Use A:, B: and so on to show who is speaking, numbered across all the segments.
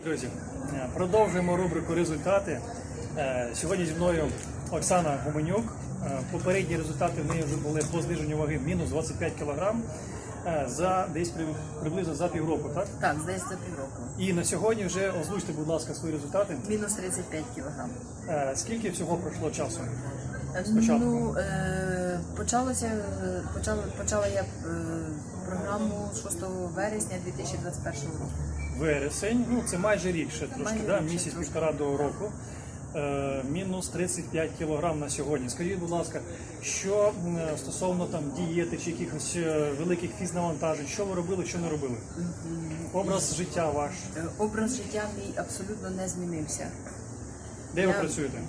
A: Друзі, е, продовжуємо рубрику результати. Е, Сьогодні зі мною Оксана Гуменюк. Е, Попередні результати в неї вже були по зниженню ваги мінус 25 кг за десь приблизно за півроку, так?
B: Так, здається, півроку.
A: І на сьогодні вже озвучте, будь ласка, свої результати.
B: Мінус 35 кілограм.
A: Е, Скільки всього пройшло часу? Спочатку.
B: Ну, почалося, почала, почала я програму 6 вересня 2021 року.
A: Вересень, ну це майже рік ще трошки,
B: Майже
A: да?
B: рік ще
A: місяць
B: трошки.
A: півтора до року. Е, мінус 35 кг на сьогодні. Скажіть, будь ласка, що е, стосовно там дієти чи якихось е, великих фізнавантажень, що ви робили, що не робили? Образ життя ваш.
B: Е, Образ життя мій абсолютно не змінився.
A: Де ви
B: Я,
A: працюєте?
B: м,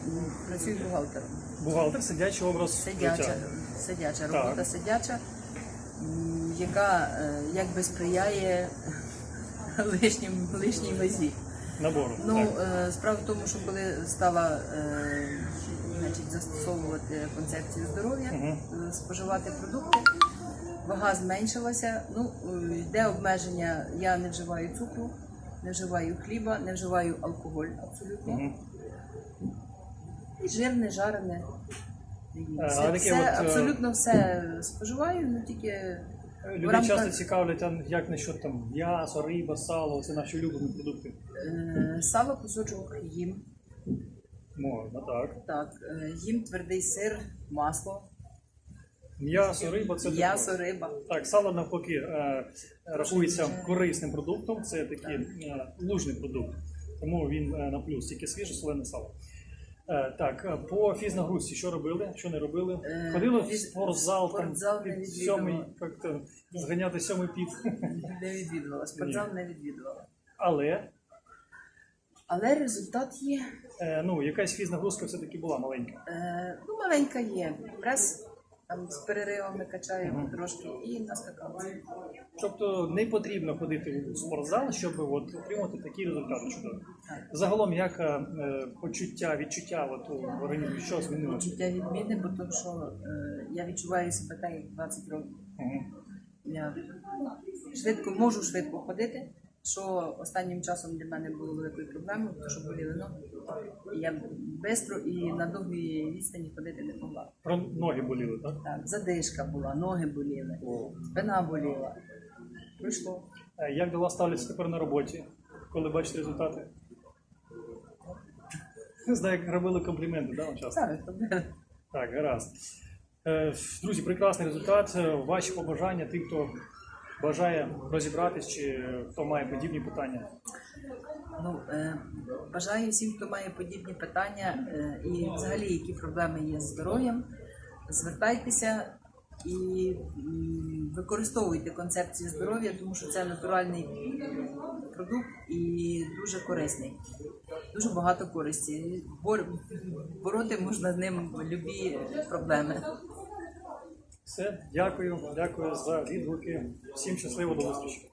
B: Працюю бухгалтером.
A: Бухгалтер, сидячий образ
B: Сидяча,
A: життя.
B: сидяча
A: Так.
B: робота сидяча, м, яка е, якби сприяє лишнім, лишній вазі.
A: Набору.
B: Ну,
A: так.
B: е, справа в тому, що коли стала е, значить, застосовувати концепцію здоров'я, е, споживати продукти, вага зменшилася. Ну, йде обмеження, я не вживаю цукру, не вживаю хліба, не вживаю алкоголь абсолютно.
A: Мгм.
B: І жирне, жарене.
A: А
B: Все, все,
A: от, е,
B: абсолютно все споживаю, ну тільки в
A: Людей
B: рамках-
A: часто цікавлять, як насчет там м'ясо, риба, сало, це наші улюблені продукти.
B: е, сало кусочок їм.
A: Можна, так.
B: Так, е, їм твердий сир, масло,
A: М'ясо, риба це
B: м'ясо,
A: таке.
B: риба.
A: Так, сало навпаки е, рахується корисним продуктом, це такий е, лужний продукт, тому він е, на плюс, тільки свіже солене сало. Е, так, е, по фізнагрузці, що робили, що не робили?
B: Е,
A: Ходили в
B: фіз-
A: спортзал,
B: спортзал
A: там,
B: не
A: під
B: відвідувала.
A: сьомий, як-то, зганяти сьомий під.
B: Не відвідувала, спортзал не відвідувала.
A: Але
B: Але результат є.
A: е, ну, якась фізнагрузка все-таки була маленька.
B: Е, ну, маленька є. Прес там з переривами качаємо трошки і на.
A: Тобто не потрібно ходити у спортзал, щоб от, отримати такі результати чудові. Загалом, як е, почуття, відчуття от, у організмі, що змінилося?
B: Почуття відміни, бо тому що е, я відчуваю себе так, як 20 років.
A: Мгм.
B: Я швидко можу швидко ходити. Що останнім часом для мене було великою проблемою, тому що боліли ноги. І я швидко і на довгій відстані ходити не могла.
A: Про ноги боліли, так?
B: Так, задишка була, ноги боліли, спина боліла. Пройшло.
A: Е, Як до вас ставляться тепер на роботі, коли бачите результати? Знаю, як робили компліменти, да, вам часто?
B: Так,
A: Так, гаразд. Е, Друзі, прекрасний результат. Ваші побажання тим, хто бажає розібратись, чи хто має подібні питання.
B: ну, е, бажаю всім, хто має подібні питання е, і взагалі які проблеми є з здоров'ям, звертайтеся і використовуйте концепцію здоров'я, тому що це натуральний продукт і дуже корисний. Дуже багато користі. Бор- Бороти можна з ним любі проблеми.
A: Все, дякую, дякую за відгуки. Всім щасливо до зустрічі.